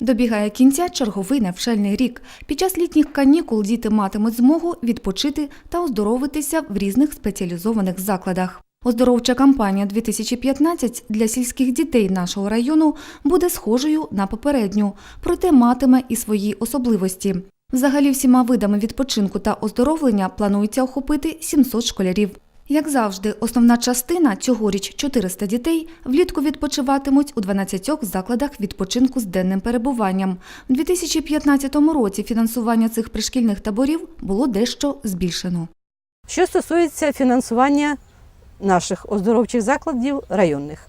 Добігає кінця черговий навчальний рік. Під час літніх канікул діти матимуть змогу відпочити та оздоровитися в різних спеціалізованих закладах. Оздоровча кампанія 2015 для сільських дітей нашого району буде схожою на попередню, проте матиме і свої особливості. Взагалі всіма видами відпочинку та оздоровлення планується охопити 700 школярів. Як завжди, основна частина цьогоріч 400 дітей влітку відпочиватимуть у 12 закладах відпочинку з денним перебуванням. У 2015 році фінансування цих пришкільних таборів було дещо збільшено. Що стосується фінансування наших оздоровчих закладів районних,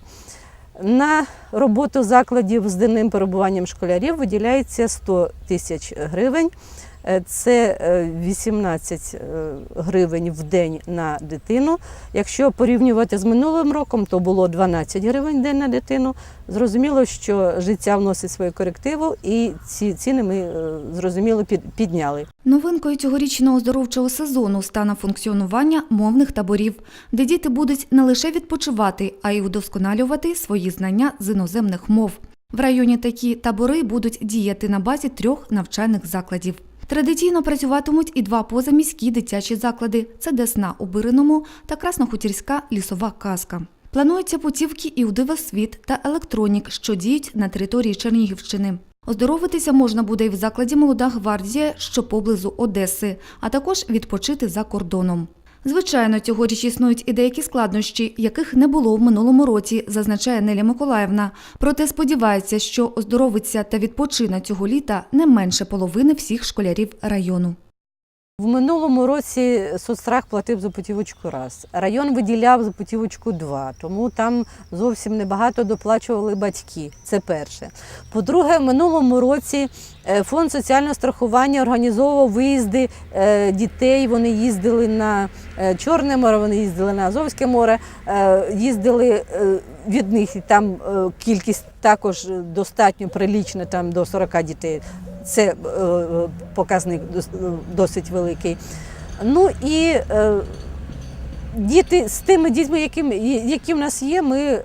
на роботу закладів з денним перебуванням школярів виділяється 100 тисяч гривень. Е, Це е, 18 е, гривень в день на дитину. Якщо порівнювати з минулим роком, то було 12 гривень в день на дитину. Зрозуміло, що життя вносить свою корективу, і ці ціни ми е, зрозуміло підняли. Новинкою цьогорічного оздоровчого сезону стане функціонування мовних таборів, де діти будуть не лише відпочивати, а й удосконалювати свої знання з іноземних мов. В районі такі табори будуть діяти на базі трьох навчальних закладів. Традиційно працюватимуть і два позаміські дитячі заклади це Десна у Бириному та Краснохутірська лісова казка. Плануються путівки і у Дивосвіт та електронік, що діють на території Чернігівщини. Оздоровитися можна буде і в закладі Молода гвардія, що поблизу Одеси, а також відпочити за кордоном. Звичайно, цьогоріч існують і деякі складнощі, яких не було в минулому році, зазначає Неля Миколаївна. Проте сподівається, що оздоровиться та відпочине цього літа не менше половини всіх школярів району. В минулому році соцстрах платив за путівочку раз. Район виділяв за путівочку два, тому там зовсім небагато доплачували батьки. Це перше. По-друге, в минулому році е, фонд соціального страхування організовував виїзди е, дітей. Вони їздили на е, Чорне море, вони їздили на Азовське море, їздили від них і там кількість також достатньо прилічна, там до 40 дітей. Це е, показник досить великий. Ну і е, діти з тими дітьми, які, які в нас є, ми, е,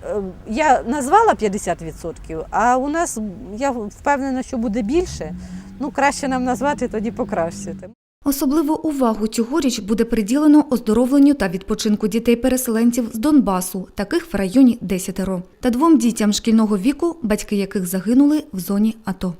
я назвала 50%, а у нас я впевнена, що буде більше. Ну, краще нам назвати, тоді покращити. Особливу увагу цьогоріч буде приділено оздоровленню та відпочинку дітей-переселенців з Донбасу, таких в районі десятеро, та двом дітям шкільного віку, батьки яких загинули в зоні АТО.